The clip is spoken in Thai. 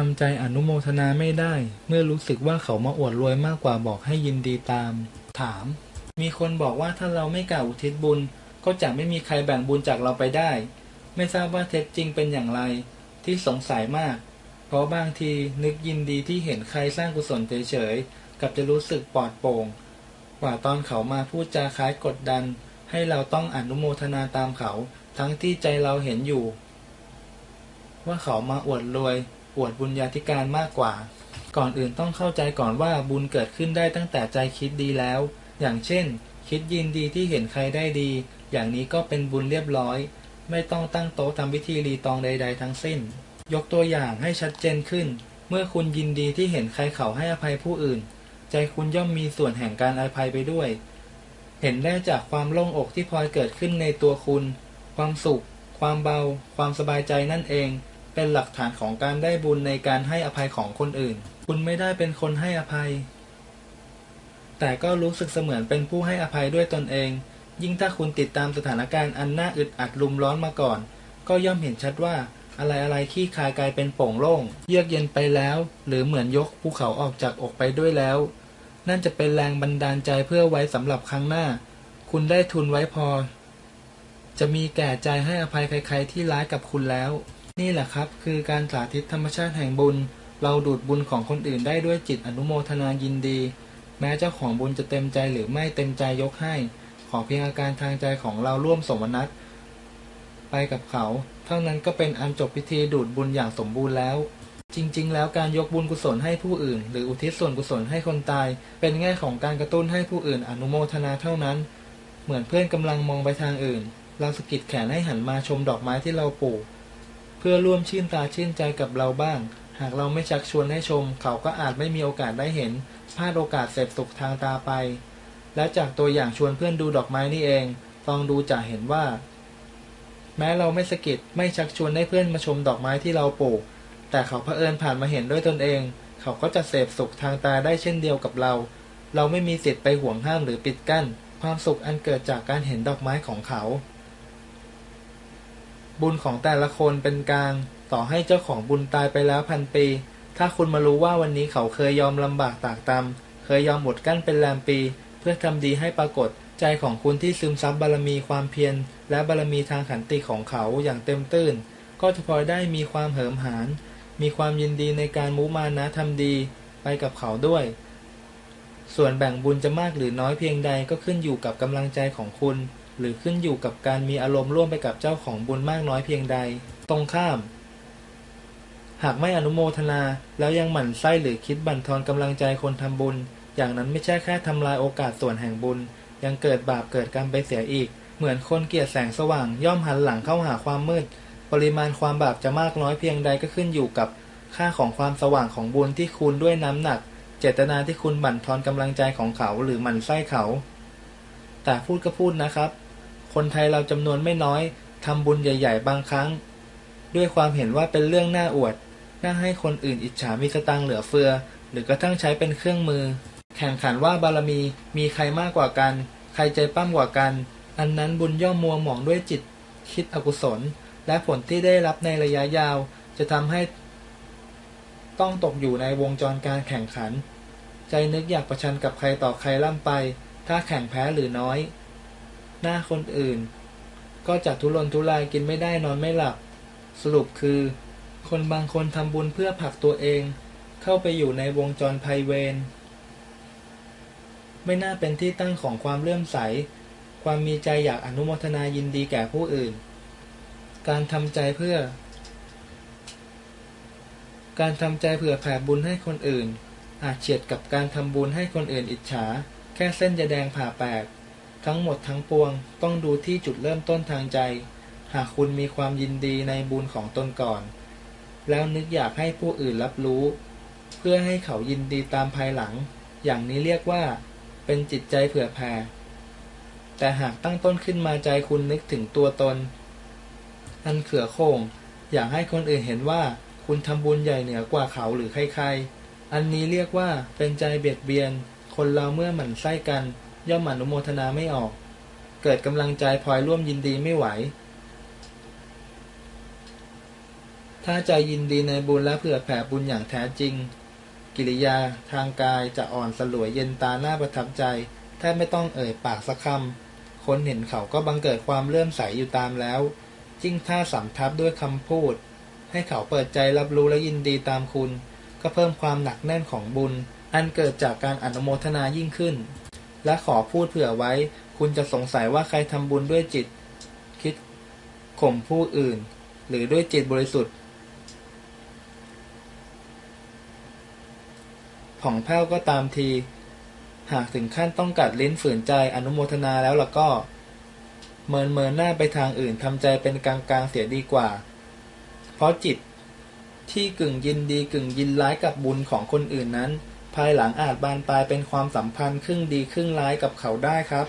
ทำใจอนุโมทนาไม่ได้ เมื่อรู้สึกว่าเขามาอวดรวยมากกว่าบอกให้ยินดีตาม ถาม มีคนบอกว่าถ้าเราไม่กล่าวอุทิศบุญ ก็จะไม่มีใครแบ่งบุญจากเราไปได้ ไม่ทราบว่าเท็จจริงเป็นอย่างไร ที่สงสัยมาก เพราะบางทีนึกยินดีที่เห็นใครสร้างกุศลเฉยๆกับจะรู้สึกปลอดโปร่งกว่าตอนเขามาพูดจาคล้ายกดดัน ให้เราต้องอนุโมทนาตามเขา ทั้งที่ใจเราเห็นอยู่ ว่าเขามาอวดรวย อวดบุญญาธิการมากกว่า ก่อนอื่นต้องเข้าใจก่อนว่าบุญเกิดขึ้นได้ตั้งแต่ใจคิดดีแล้ว อย่างเช่น คิดยินดีที่เห็นใครได้ดี อย่างนี้ก็เป็นบุญเรียบร้อย ไม่ต้องตั้งโต๊ะทำพิธีรีตองใด ๆ ทั้งสิ้น ยกตัวอย่างให้ชัดเจนขึ้น เมื่อคุณยินดีที่เห็นใครเขาให้อภัยผู้อื่น ใจคุณย่อมมีส่วนแห่งการอภัยไปด้วย เห็นได้จากความโล่งอกที่พลอยเกิดขึ้นในตัวคุณ ความสุข ความเบา ความสบายใจนั่นเอง เป็นหลักฐานของการได้บุญในการให้อภัยของคนอื่น คุณไม่ได้เป็นคนให้อภัย แต่ก็รู้สึกเสมือนเป็นผู้ให้อภัยด้วยตนเอง ยิ่งถ้าคุณติดตามสถานการณ์อันน่าอึดอัดลุมร้อนมาก่อน ก็ย่อมเห็นชัดว่าอะไรอะไรขี้คายกลายเป็นโป่งโล่ง เยือกเย็นไปแล้ว หรือเหมือนยกภูเขาออกจากอกไปด้วยแล้ว นั่นจะเป็นแรงบันดาลใจเพื่อไว้สำหรับครั้งหน้า คุณได้ทุนไว้พอ จะมีแก่ใจให้อภัยใคร ๆ ที่ร้ายกับคุณแล้ว นี่แหละครับ คือการสาธิตธรรมชาติแห่งบุญ เราดูดบุญของคนอื่นได้ด้วยจิตอนุโมทนายินดี แม้เจ้าของบุญจะเต็มใจหรือไม่เต็มใจยกให้ ขอเพียงอาการทางใจของเราร่วมสมนัตไปกับเขา เท่านั้นก็เป็นอันจบพิธีดูดบุญอย่างสมบูรณ์แล้ว จริง ๆ แล้วการยกบุญกุศลให้ผู้อื่น หรืออุทิศส่วนกุศลให้คนตาย เป็นแง่ของการกระตุ้นให้ผู้อื่นอนุโมทนาเท่านั้น เหมือนเพื่อนกำลังมองไปทางอื่น เราสกิดแขนให้หันมาชมดอกไม้ที่เราปลูก เพื่อร่วมชื่นตาชื่นใจกับเราบ้าง หากเราไม่ชักชวนให้ชม เขาก็อาจไม่มีโอกาสได้เห็นพลาดโอกาสเสพสุขทางตาไป และจากตัวอย่างชวนเพื่อนดูดอกไม้นี่เองลองดูจะเห็นว่า แม้เราไม่สะกิดไม่ชักชวนให้เพื่อนมาชมดอกไม้ที่เราปลูก แต่เขาเผอิญผ่านมาเห็นด้วยตนเอง เขาก็จะเสพสุขทางตาได้เช่นเดียวกับเรา เราไม่มีสิทธิ์ไปห่วงห้ามหรือปิดกั้น ความสุขอันเกิดจากการเห็นดอกไม้ของเขา บุญของแต่ละคนเป็นกลาง ต่อให้เจ้าของบุญตายไปแล้วพันปี ถ้าคุณมารู้ว่าวันนี้เขาเคยยอมลำบากตากตำเคยยอมหมดกั้นเป็นแรมปี เพื่อทำดีให้ปรากฏใจของคุณที่ซึมซับบารมีความเพียรและบารมีทางขันติของเขาอย่างเต็มตื้น ก็จะพอได้มีความเหิมหาญมีความยินดีในการมุมานะทำดีไปกับเขาด้วย ส่วนแบ่งบุญจะมากหรือน้อยเพียงใดก็ขึ้นอยู่กับกำลังใจของคุณ หรือขึ้นอยู่กับการมีอารมณ์ร่วมไปกับเจ้าของบุญมากน้อยเพียงใด ตรงข้าม หากไม่อนุโมทนาแล้วยังหมั่นไส้หรือคิดบั่นทอนกำลังใจคนทำบุญ อย่างนั้นไม่ใช่แค่ทำลายโอกาสส่วนแห่งบุญ ยังเกิดบาปเกิดกรรมไปเสียอีก เหมือนคนเกียดแสงสว่างย่อมหันหลังเข้าหาความมืด ปริมาณความบาปจะมากน้อยเพียงใดก็ขึ้นอยู่กับค่าของความสว่างของบุญที่คูณด้วยน้ำหนัก เจตนาที่คุณบั่นทอนกำลังใจของเขาหรือหมั่นไส้เขา แต่พูดก็พูดนะครับ คนไทยเราจำนวนไม่น้อยทำบุญใหญ่ ๆ บางครั้ง ด้วยความเห็นว่าเป็นเรื่องน่าอวด น่าให้คนอื่นอิจฉามีสตางค์เหลือเฟือ หรือกระทั่งใช้เป็นเครื่องมือ แข่งขันว่าบารมีมีใครมากกว่ากัน ใครใจปั้มกว่ากัน อันนั้นบุญย่อมมัวหมองด้วยจิต คิดอกุศล และผลที่ได้รับในระยะยาว จะทำให้ ต้องตกอยู่ในวงจรการแข่งขัน ใจนึกอยากประชันกับใครต่อใครล่ำไป ถ้าแข่งแพ้หรือน้อย หน้าคนอื่น ก็จะทุรนทุรายกินไม่ได้นอนไม่หลับ สรุปคือ คนบางคนทำบุญเพื่อผลักตัวเอง เข้าไปอยู่ในวงจรภัยเวรไม่น่าเป็นที่ตั้งของความเลื่อมใส ความมีใจอยากอนุโมทนายินดีแก่ผู้อื่น การทำใจเพื่อ การทำใจเผื่อแผ่บุญให้คนอื่น อาจเฉียดกับการทำบุญให้คนอื่นอิจฉา แค่เส้นจะแดงผ่าแปลก ทั้งหมดทั้งปวงต้องดูที่จุดเริ่มต้นทางใจ หากคุณมีความยินดีในบุญของตนก่อน แล้วนึกอยากให้ผู้อื่นรับรู้ เพื่อให้เขายินดีตามภายหลัง อย่างนี้เรียกว่า เป็นจิตใจเผื่อแผ่แต่หากตั้งต้นขึ้นมาใจคุณนึกถึงตัวตน อันเขื่อโคง อยากให้คนอื่นเห็นว่าคุณทำบุญใหญ่เหนือกว่าเขาหรือใครๆ อันนี้เรียกว่าเป็นใจเบียดเบียน คนเราเมื่อหมั่นไส้กัน ย่อมอนุโมทนาไม่ออก เกิดกำลังใจพลอยร่วมยินดีไม่ไหว ถ้าใจยินดีในบุญและเผื่อแผ่บุญอย่างแท้จริง กิริยาทางกายจะอ่อนสลวยเย็นตาหน้าประทับใจแทบไม่ต้องเอ่ยปากสักคำคนเห็นเขาก็บังเกิดความเลื่อมใสอยู่ตามแล้ว จิ้งท่าสำทับด้วยคำพูด ให้เขาเปิดใจรับรู้และยินดีตามคุณ ก็เพิ่มความหนักแน่นของบุญ อันเกิดจากการอนุโมทนายิ่งขึ้น และขอพูดเผื่อไว้ คุณจะสงสัยว่าใครทำบุญด้วยจิต คิดข่มผู้อื่น หรือด้วยจิตบริสุทธิ์ผ่องแผ้วก็ตามที หากถึงขั้นต้องกัดลิ้นฝืนใจอนุโมทนาแล้วล่ะก็ เมินเมินหน้าไปทางอื่นทำใจเป็นกลางกลางเสียดีกว่า เพราะจิตที่กึ่งยินดีกึ่งยินร้ายกับบุญของคนอื่นนั้น ภายหลังอาจบานปลายเป็นความสัมพันธ์ครึ่งดีครึ่งร้ายกับเขาได้ครับ